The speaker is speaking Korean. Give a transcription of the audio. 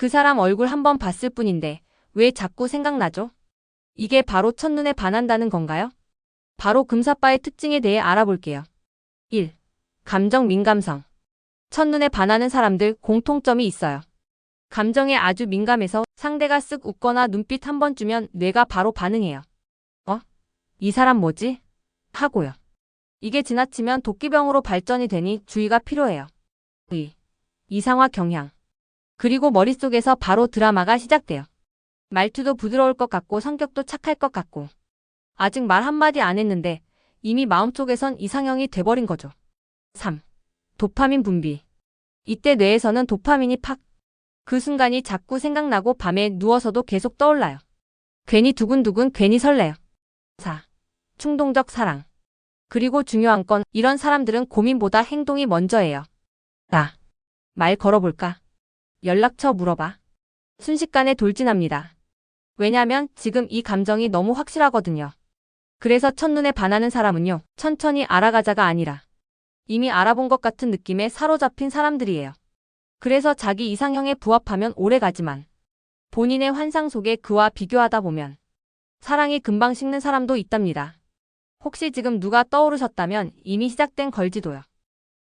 그 사람 얼굴 한 번 봤을 뿐인데 왜 자꾸 생각나죠? 이게 바로 첫눈에 반한다는 건가요? 바로 금사빠의 특징에 대해 알아볼게요. 1. 감정 민감성. 첫눈에 반하는 사람들 공통점이 있어요. 감정에 아주 민감해서 상대가 쓱 웃거나 눈빛 한 번 주면 뇌가 바로 반응해요. 어? 이 사람 뭐지? 하고요. 이게 지나치면 도끼병으로 발전이 되니 주의가 필요해요. 2. 이상화 경향. 그리고 머릿속에서 바로 드라마가 시작돼요. 말투도 부드러울 것 같고 성격도 착할 것 같고. 아직 말 한마디 안 했는데 이미 마음속에선 이상형이 돼버린 거죠. 3. 도파민 분비. 이때 뇌에서는 도파민이 팍. 그 순간이 자꾸 생각나고 밤에 누워서도 계속 떠올라요. 괜히 두근두근 괜히 설레요. 4. 충동적 사랑. 그리고 중요한 건 이런 사람들은 고민보다 행동이 먼저예요. 나. 말 걸어볼까? 연락처 물어봐. 순식간에 돌진합니다. 왜냐면 지금 이 감정이 너무 확실하거든요. 그래서 첫눈에 반하는 사람은요, 천천히 알아가자가 아니라 이미 알아본 것 같은 느낌에 사로잡힌 사람들이에요. 그래서 자기 이상형에 부합하면 오래 가지만 본인의 환상 속에 그와 비교하다 보면 사랑이 금방 식는 사람도 있답니다. 혹시 지금 누가 떠오르셨다면 이미 시작된 걸지도요.